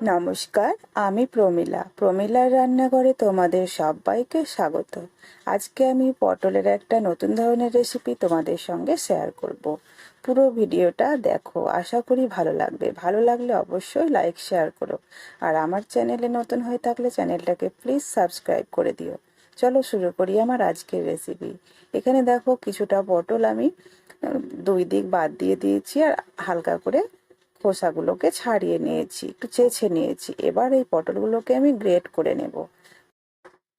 নমস্কার, আমি প্রমীলা। প্রমীলার রান্নাঘরে তোমাদের সবাইকে স্বাগত। আজকে আমি পটলের একটা নতুন ধরনের রেসিপি তোমাদের সঙ্গে শেয়ার করব। পুরো ভিডিওটা দেখো, আশা করি ভালো লাগবে। ভালো লাগলে অবশ্যই লাইক শেয়ার করো। আর আমার চ্যানেলে নতুন হয়ে থাকলে চ্যানেলটাকে প্লিজ সাবস্ক্রাইব করে দিও। চলো শুরু করি আমার আজকের রেসিপি এখানে দেখো, কিছুটা পটল আমি দুই দিক বাদ দিয়ে দিয়েছি আর হালকা করে খোসাগুলোকে ছাড়িয়ে নিয়েছি, একটু চেছে নিয়েছি। এবার এই পটলগুলোকে আমি গ্রেট করে নেব।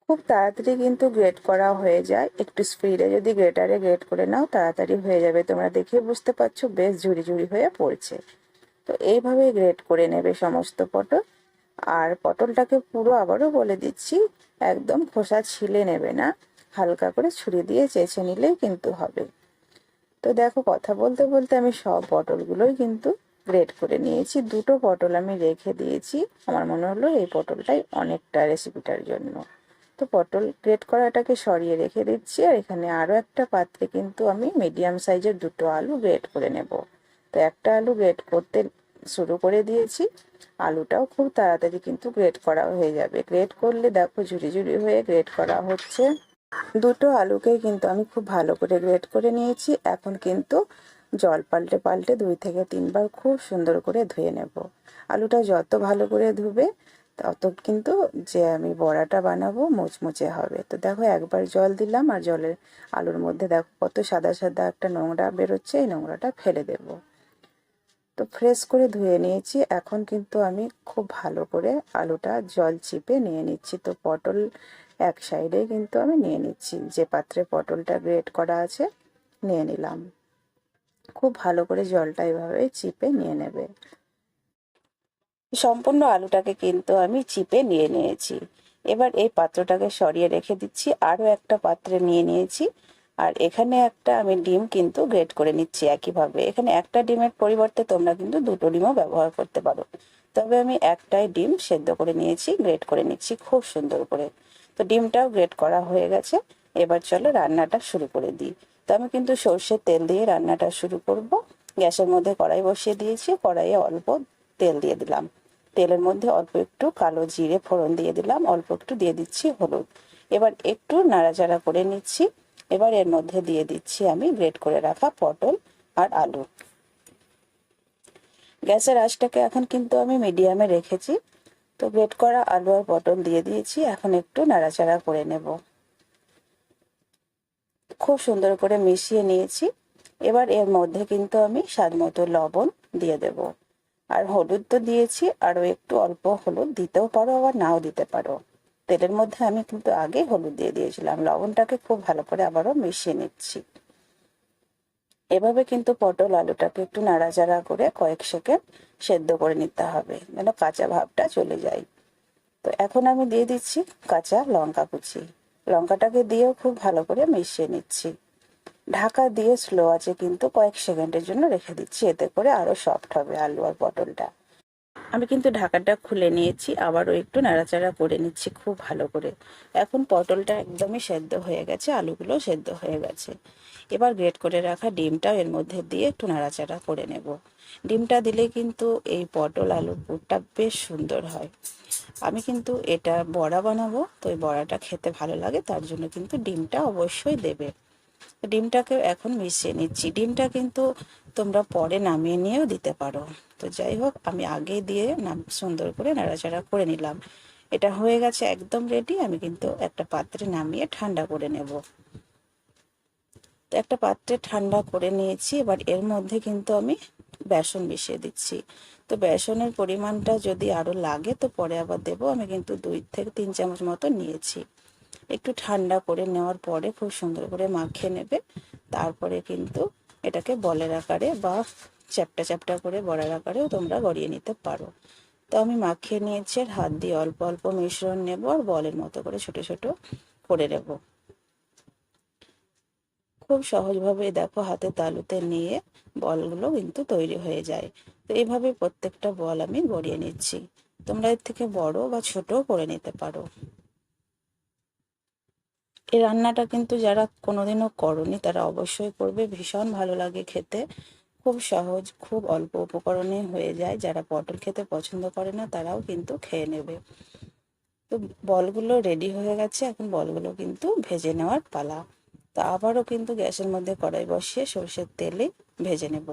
খুব তাড়াতাড়ি কিন্তু গ্রেট করা হয়ে যায়। একটু স্পিডে যদি গ্রেটারে গ্রেট করে নাও, তাড়াতাড়ি হয়ে যাবে। তোমরা দেখে বুঝতে পারছ, বেশ ঝুড়ি ঝুড়ি হয়ে পড়ছে। তো এইভাবে গ্রেট করে নেবে সমস্ত পটল। আর পটলটাকে পুরো আবারও বলে দিচ্ছি, একদম খোসা ছিলে নেবে না। হালকা করে ছুরি দিয়ে চেঁচে নিলেই কিন্তু হবে। তো দেখো, কথা বলতে বলতে আমি সব পটলগুলোই কিন্তু গ্রেট করে নিয়েছি। দুটো পটল আমি রেখে দিয়েছি। আমার মনে হলো এই পটলটাই অনেকটা রেসিপিটার জন্য। তো পটল গ্রেট করাটাকে সরিয়ে রেখে দিচ্ছি আর এখানে আরও একটা পাত্রে কিন্তু আমি মিডিয়াম সাইজের দুটো আলু গ্রেট করে নেব। তো একটা আলু গ্রেট করতে শুরু করে দিয়েছি। আলুটাও খুব তাড়াতাড়ি কিন্তু গ্রেট করা হয়ে যাবে। গ্রেট করলে দেখো ঝুড়ি ঝুড়ি হয়ে গ্রেট করা হচ্ছে। দুটো আলুকেই কিন্তু আমি খুব ভালো করে গ্রেট করে নিয়েছি। এখন কিন্তু জল পাল্টে পাল্টে দুই থেকে তিনবার খুব সুন্দর করে ধুয়ে নেব। আলুটা যত ভালো করে ধুবে, তত কিন্তু যে আমি বড়াটা বানাবো মুচমুচে হবে। তো দেখো একবার জল দিলাম আর জলের আলুর মধ্যে দেখো কত সাদা সাদা একটা নোংরা বেরোচ্ছে, এই নোংরাটা ফেলে দেব। তো ফ্রেশ করে ধুয়ে নিয়েছি, এখন কিন্তু আমি খুব ভালো করে আলুটা জল চিপে নিয়ে নিচ্ছি। তো পটল এক সাইডে কিন্তু আমি নিয়ে নিচ্ছি, যে পাত্রে পটলটা গ্রেট করা আছে নিয়ে নিলাম। খুব ভালো করে জলটা এভাবে চিপে নিয়ে নেবে। সম্পূর্ণ আলুটাকে কিন্তু আমি চিপে নিয়ে নিয়েছি। এবার এই পাত্রটাকে সরিয়ে রেখে দিচ্ছি, আরও একটা পাত্রে নিয়ে নিয়েছি। আর এখানে একটা আমি ডিম কিন্তু গ্রেট করে নিচ্ছি একইভাবে। এখানে একটা ডিমের পরিবর্তে তোমরা কিন্তু দুটো ডিমও ব্যবহার করতে পারো। তবে আমি একটাই ডিম সেদ্ধ করে নিয়েছি, গ্রেট করে নিচ্ছি খুব সুন্দর করে। তো ডিমটাও গ্রেট করা হয়ে গেছে। এবার চলো রান্নাটা শুরু করে দিই। তো আমি কিন্তু সর্ষের তেল দিয়ে রান্নাটা শুরু করব। গ্যাসের মধ্যে কড়াই বসিয়ে দিয়েছি। কড়াইয়ে অল্প তেল দিয়ে দিলাম। তেলের মধ্যে অল্প একটু কালো জিরে ফোড়ন দিয়ে দিলাম। অল্প একটু দিয়ে দিচ্ছি হলুদ। এবার একটু নাড়াচাড়া করে নিচ্ছি। এবার এর মধ্যে দিয়ে দিচ্ছি আমি গ্রেট করে রাখা পটল আর আলু। গ্যাসের আঁচটাকে এখন কিন্তু আমি মিডিয়ামে রেখেছি। তো গ্রেট করা আলু আর পটল দিয়ে দিয়েছি। এখন একটু নাড়াচাড়া করে নেব। খুব সুন্দর করে মিশিয়ে নিয়েছি। এবার এর মধ্যে কিন্তু আমি স্বাদ মতো লবণ দিয়ে দেব। আর হলুদ তো দিয়েছি, আরও একটু অল্প হলুদ দিতেও পারো আবার নাও দিতে পারো। তেলের মধ্যে আমি কিন্তু আগে হলুদ দিয়ে দিয়েছিলাম। লবণটাকে খুব ভালো করে আবারও মিশিয়ে নিচ্ছি। এভাবে কিন্তু পটল আলুটাকে একটু নাড়াচাড়া করে কয়েক সেকেন্ড সেদ্ধ করে নিতে হবে, যেন কাঁচা ভাবটা চলে যায়। তো এখন আমি দিয়ে দিচ্ছি কাঁচা লঙ্কা কুচি। লঙ্কাটাকে দিয়েও খুব ভালো করে মিশিয়ে নিচ্ছি। ঢাকা দিয়ে স্লো আছে কিন্তু কয়েক সেকেন্ডের জন্য রেখে দিচ্ছি। এতে করে আরও সফট হবে আলু আর পটলটা। আমি কিন্তু ঢাকাটা খুলে নিয়েছি, আবারও একটু নাড়াচাড়া করে নিচ্ছি খুব ভালো করে। এখন পটলটা একদমই সেদ্ধ হয়ে গেছে, আলুগুলো সেদ্ধ হয়ে গেছে। এবার গ্রেট করে রাখা ডিমটাও এর মধ্যে দিয়ে একটু নাড়াচাড়া করে নেব। ডিমটা দিলে কিন্তু এই পটল আলুর পুরটা বেশ সুন্দর হয়। আমি কিন্তু এটা বড়া বানাবো, তো এই বড়াটা খেতে ভালো লাগে, তার জন্য কিন্তু ডিমটা অবশ্যই দেবে। ডিমটাকে এখন মিশিয়ে নিচ্ছি। ডিমটা কিন্তু তোমরা পরে নামিয়ে নিয়েও দিতে পারো। তো যাই হোক, আমি আগে দিয়ে নাম, সুন্দর করে নাড়াচাড়া করে নিলাম। এটা হয়ে গেছে একদম রেডি আমি কিন্তু একটা পাত্রে নামিয়ে ঠান্ডা করে নেব। তো একটা পাত্রে ঠান্ডা করে নিয়েছি, এবার এর মধ্যে কিন্তু আমি বেসন মিশিয়ে দিচ্ছি। তো বেসনের পরিমাণটা যদি আরও লাগে, তো পরে আবার দেবো। আমি কিন্তু দুই থেকে তিন চামচ মতো নিয়েছি। একটু ঠান্ডা করে নেওয়ার পরে খুব সুন্দর করে মাখিয়ে নেবে। তারপরে কিন্তু এটাকে বলের আকারে বা চ্যাপটা চ্যাপটা করে বড়ার আকারেও তোমরা গড়িয়ে নিতে পারো। তো আমি মাখিয়ে নিয়েছি আর হাত দিয়ে অল্প অল্প মিশ্রণ নেব আর বলের মতো করে ছোট ছোট করে নেব। খুব সহজভাবে দেখো হাতে তালুতে নিয়ে বলগুলো কিন্তু তৈরি হয়ে যায়। তো এইভাবে প্রত্যেকটা বল আমি গড়িয়ে নিচ্ছি। তোমরা এর থেকে বড় বা ছোট করে নিতে পারো। এই রান্নাটা কিন্তু যারা কোনোদিনও করনি, তারা অবশ্যই করবে। ভীষণ ভালো লাগে খেতে। খুব সহজ, খুব অল্প উপকরণে হয়ে যায়। যারা পটল খেতে পছন্দ করে না, তারাও কিন্তু খেয়ে নেবে। তো বলগুলো রেডি হয়ে গেছে। এখন বলগুলো কিন্তু ভেজে নেওয়ার পালা। তো আবারও কিন্তু গ্যাসের মধ্যে কড়াই বসিয়ে সরষের তেলে ভেজে নেব।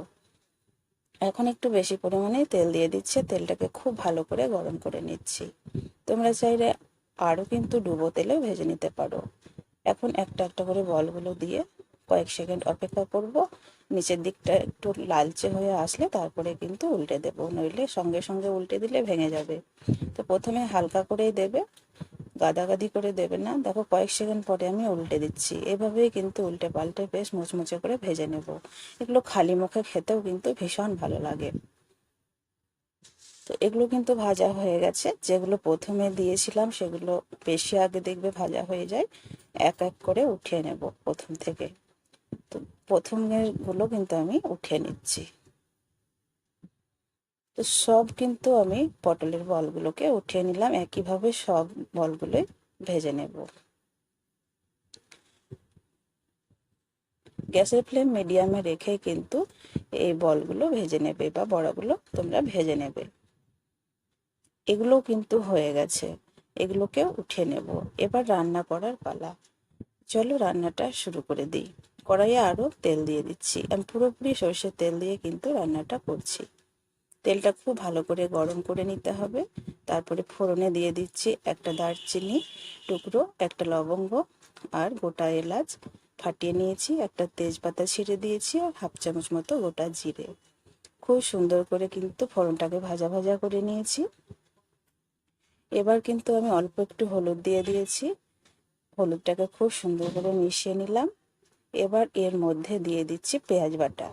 এখন একটু বেশি পরিমাণে তেল দিয়ে দিচ্ছে। তেলটাকে খুব ভালো করে গরম করে নিচ্ছি। তোমরা চাইলে আরও কিন্তু ডুবো তেলেও ভেজে নিতে পারো। এখন একটা একটা করে বলগুলো দিয়ে কয়েক সেকেন্ড অপেক্ষা করব। নিচের দিকটা একটু লালচে হয়ে আসলে তারপরে কিন্তু উল্টে দেবো, নইলে সঙ্গে সঙ্গে উল্টে দিলে ভেঙে যাবে। তো প্রথমে হালকা করেই দেবে, গাদাগাদি করে দেবে না। দেখো কয়েক সেকেন্ড পরে আমি উল্টে দিচ্ছি। এভাবেই কিন্তু উল্টে পাল্টে বেশ মুচমুচে করে ভেজে নেব। এগুলো খালি মুখে খেতেও কিন্তু ভীষণ ভালো লাগে। তো এগুলো কিন্তু ভাজা হয়ে গেছে। যেগুলো প্রথমে দিয়েছিলাম সেগুলো বেশি আগে দেখবে ভাজা হয়ে যায়। এক এক করে উঠিয়ে নেব প্রথম থেকে। তো প্রথমেরগুলো কিন্তু আমি উঠিয়ে নিচ্ছি। তো সব কিন্তু আমি পটলের বলগুলোকে উঠিয়ে নিলাম। একইভাবে সব বলগুলোই ভেজে নেব। গ্যাসের ফ্লেম মিডিয়ামে রেখে কিন্তু এই বলগুলো ভেজে নেবে বা বড়াগুলো তোমরা ভেজে নেবে। এগুলো কিন্তু হয়ে গেছে। এগুলোকে উঠিয়ে নেব। এবার রান্না করার পালা। চলো রান্নাটা শুরু করে দিই। কড়াইয়ে আরও তেল দিয়ে দিচ্ছি। আমি পুরোপুরি সর্ষের তেল দিয়ে কিন্তু রান্নাটা করছি। তেলটা খুব ভালো করে গরম করে নিতে হবে। তারপরে ফোড়নে দিয়ে দিচ্ছি একটা দারচিনি টুকরো, একটা লবঙ্গ আর গোটা এলাচ। ফাটিয়ে নিয়েছি, একটা তেজপাতা ছিঁড়ে দিয়েছি আর হাফ চামচ মতো গোটা জিরে। খুব সুন্দর করে কিন্তু ফোড়নটাকে ভাজা ভাজা করে নিয়েছি। এবার কিন্তু আমি অল্প একটু হলুদ দিয়ে দিয়েছি। হলুদটাকে খুব সুন্দর করে মিশিয়ে নিলাম। এবার এর মধ্যে দিয়ে দিচ্ছি পেঁয়াজ বাটা।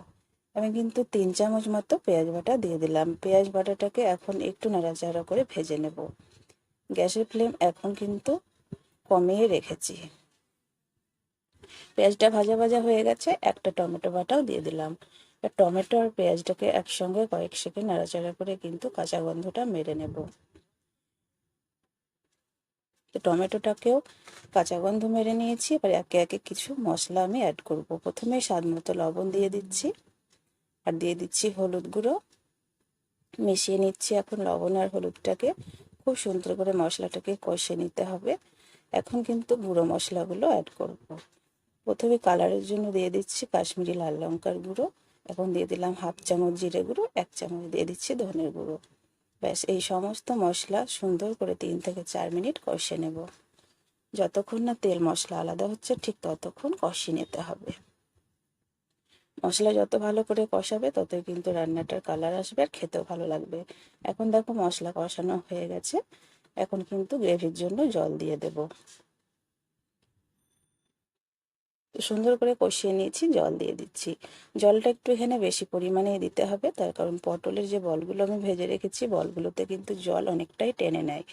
আমি কিন্তু তিন চামচ মতো পেঁয়াজ বাটা দিয়ে দিলাম। পেঁয়াজ বাটাটাকে এখন একটু নাড়াচাড়া করে ভেজে নেব। গ্যাসের ফ্লেম এখন কিন্তু কমিয়ে রেখেছি। পেঁয়াজটা ভাজা ভাজা হয়ে গেছে, একটা টমেটো বাটাও দিয়ে দিলাম। টমেটো আর পেঁয়াজটাকে একসঙ্গে কয়েক সেকেন্ড নাড়াচাড়া করে কিন্তু কাঁচা গন্ধটা মেরে নেব। তো টমেটোটাকেও কাঁচা গন্ধ মেরে নিয়েছি। এবার একে একে কিছু মশলা আমি অ্যাড করব। প্রথমে স্বাদ মতো লবণ দিয়ে দিচ্ছি। আর দিয়ে দিচ্ছি হলুদ গুঁড়ো। মিশিয়ে নিচ্ছি এখন লবণ আর হলুদটাকে। খুব সুন্দর করে মশলাটাকে কষে নিতে হবে। এখন কিন্তু গুঁড়ো মশলাগুলো অ্যাড করব। প্রথমে কালারের জন্য দিয়ে দিচ্ছি কাশ্মীরি লাল লঙ্কার গুঁড়ো। এখন দিয়ে দিলাম হাফ চামচ জিরে গুঁড়ো, এক চামচ দিয়ে দিচ্ছি ধনের গুঁড়ো। ব্যাস, এই সমস্ত মশলা সুন্দর করে তিন থেকে চার মিনিট কষে নেব। যতক্ষণ না তেল মশলা আলাদা হচ্ছে, ঠিক ততক্ষণ কষি নিতে হবে। মশলা যত ভালো করে কষাবে, ততই কিন্তু রান্নাটার কালার আসবে আর খেতেও ভালো লাগবে। এখন দেখো মশলা কষানো হয়ে গেছে। এখন কিন্তু গ্রেভির জন্য জল দিয়ে দেব। সুন্দর করে কষিয়ে নিয়েছি, জল দিয়ে দিচ্ছি। জলটা একটু এখানে বেশি পরিমাণে দিতে হবে, তার কারণ পটলের যে বলগুলো আমি ভেজে রেখেছি, বলগুলোতে কিন্তু জল অনেকটাই টেনে নেয়।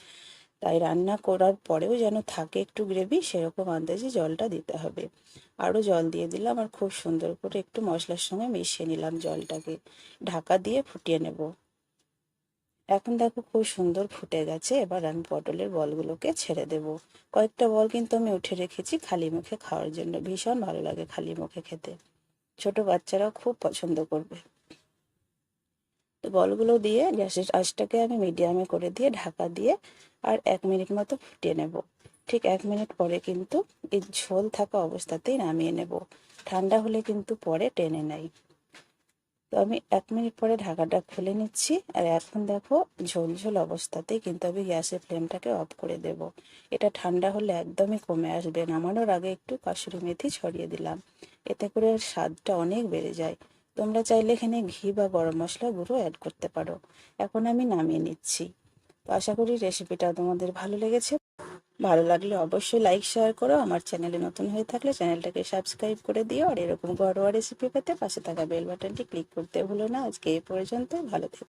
তাই রান্না করার পরেও যেন থাকে একটু গ্রেভি, সেরকম আন্দাজে জলটা দিতে হবে। আরও জল দিয়ে দিলাম আর খুব সুন্দর করে একটু মশলার সঙ্গে মিশিয়ে নিলাম জলটাকে। ঢাকা দিয়ে ফুটিয়ে নেব। এখন দেখো খুব সুন্দর ফুটে গেছে, এবার আমি পটলের বলগুলোকে ছেড়ে দেব। কয়েকটা বল কিন্তু আমি উঠে রেখেছি খালি মুখে খাওয়ার জন্য, ভীষণ ভালো লাগে খালি মুখে খেতে। ছোট বাচ্চারাও খুব পছন্দ করবে। তো বলগুলো দিয়ে গ্যাসের আঁচটাকে আমি মিডিয়ামে করে দিয়ে ঢাকা দিয়ে আর এক মিনিট মতো ফুটিয়ে নেব। ঠিক এক মিনিট পরে কিন্তু এই ঝোল থাকা অবস্থাতেই নামিয়ে নেব। ঠান্ডা হলে কিন্তু পরে টেনে নেয়। তো আমি এক মিনিট পরে ঢাকাটা খুলে নিচ্ছি। আর এখন দেখো ঝোলঝোল ঝোল অবস্থাতেই কিন্তু আমি গ্যাসের ফ্লেমটাকে অফ করে দেব। এটা ঠান্ডা হলে একদমই কমে আসবে নামানোর আগে একটু কাসুরি মেথি ছড়িয়ে দিলাম। এতে করে স্বাদটা অনেক বেড়ে যায়। তোমরা চাইলে এখানে ঘি বা গরম মশলা গুঁড়ো অ্যাড করতে পারো। এখন আমি নামিয়ে নিচ্ছি। তো আশা করি রেসিপিটা তোমাদের ভালো লেগেছে। ভালো লাগলে অবশ্যই লাইক শেয়ার করো। আমার চ্যানেলে নতুন হয়ে থাকলে চ্যানেলটাকে সাবস্ক্রাইব করে দিও। আর এরকম ঘরোয়া রেসিপি পেতে পাশে থাকা বেল বাটনটি ক্লিক করতে ভুলো না। আজকে এই পর্যন্ত, ভালো থেকো।